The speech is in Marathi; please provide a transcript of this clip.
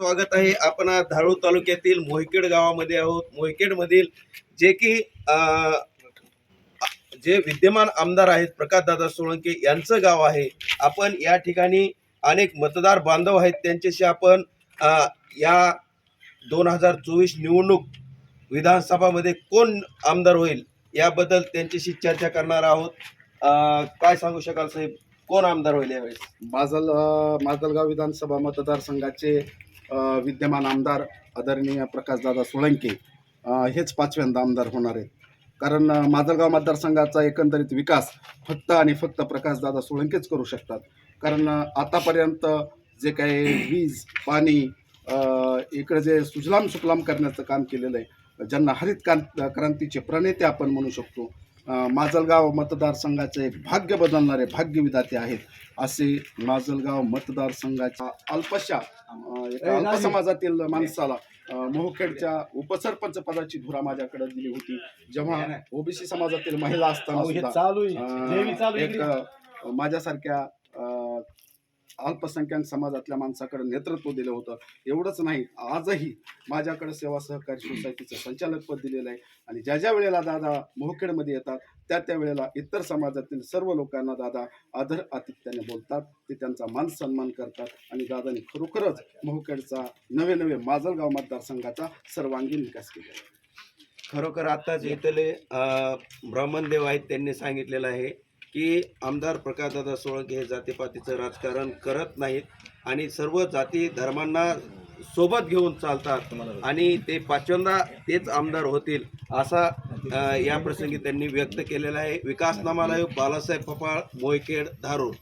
स्वागत आहे. आपण धारूळ तालुक्यातील मोहिकेड गावामध्ये आहोत. मोहिकेडमधील जे की जे विद्यमान आमदार आहेत प्रकाशदादा सोळंके यांचं गाव आहे. आपण या ठिकाणी अनेक मतदार बांधव आहेत. त्यांच्याशी आपण या दोन हजार चोवीस निवडणूक विधानसभामध्ये कोण आमदार होईल याबद्दल त्यांच्याशी चर्चा करणार आहोत. काय सांगू शकाल साहेब? कोण आमदार होईल यावेळेस? माजल माजलगाव विधानसभा मतदारसंघाचे विद्यमान आमदार आदरणीय प्रकाशदादा सोळंके हेच पाचव्यांदा आमदार होणार आहेत. कारण माजलगाव मतदारसंघाचा एकंदरीत विकास फक्त आणि फक्त प्रकाशदादा सोळंकेच करू शकतात. कारण आतापर्यंत जे काही वीज पाणी इकडे जे सुजलाम सुफलाम करण्याचं काम केलेलं आहे ज्यांना हरित क्रांत क्रांतीचे प्रणेते आपण म्हणू शकतो माजलगाव मतदारसंघाचे भाग्य बदलणारे भाग्यविधाते आहेत असे माजलगाव मतदारसंघाच्या अल्पशा अल्प समाजातील माणसाला मोहखेडच्या उपसरपंच पदाची धुरा माझ्याकडे दिली होती. जेव्हा ओबीसी समाजातील महिला असताना एक माझ्यासारख्या अल्पसंख्याक समाजातल्या माणसाकडे नेतृत्व दिलं होतं. एवढंच नाही आजही माझ्याकडे सेवा सहकारी सोसायटीचं संचालकपद दिलेलं आहे. आणि ज्या ज्या वेळेला दादा मोहखेडमध्ये येतात त्या त्या वेळेला इतर समाजातील सर्व लोकांना दादा आदर आतिथ्याने बोलतात. ते त्यांचा मान सन्मान करतात. आणि दादाने खरोखरच मोहखेडचा नवे नवे माजलगाव मतदारसंघाचा सर्वांगीण विकास केला. आहे. खरोखर आताच इथले ब्राह्मण देव आहेत त्यांनी सांगितलेलं आहे. की आमदार प्रकाशदादा सोळंके हे जातीपातीचं राजकारण करत नाहीत आणि सर्व जाती धर्मांना सोबत घेऊन चालतात आणि ते पाचव्यांदा तेच आमदार होतील असा या प्रसंगी त्यांनी व्यक्त केलेला आहे. विकासनामाला बालासाहेब पपाळ मोयखेड धारूर.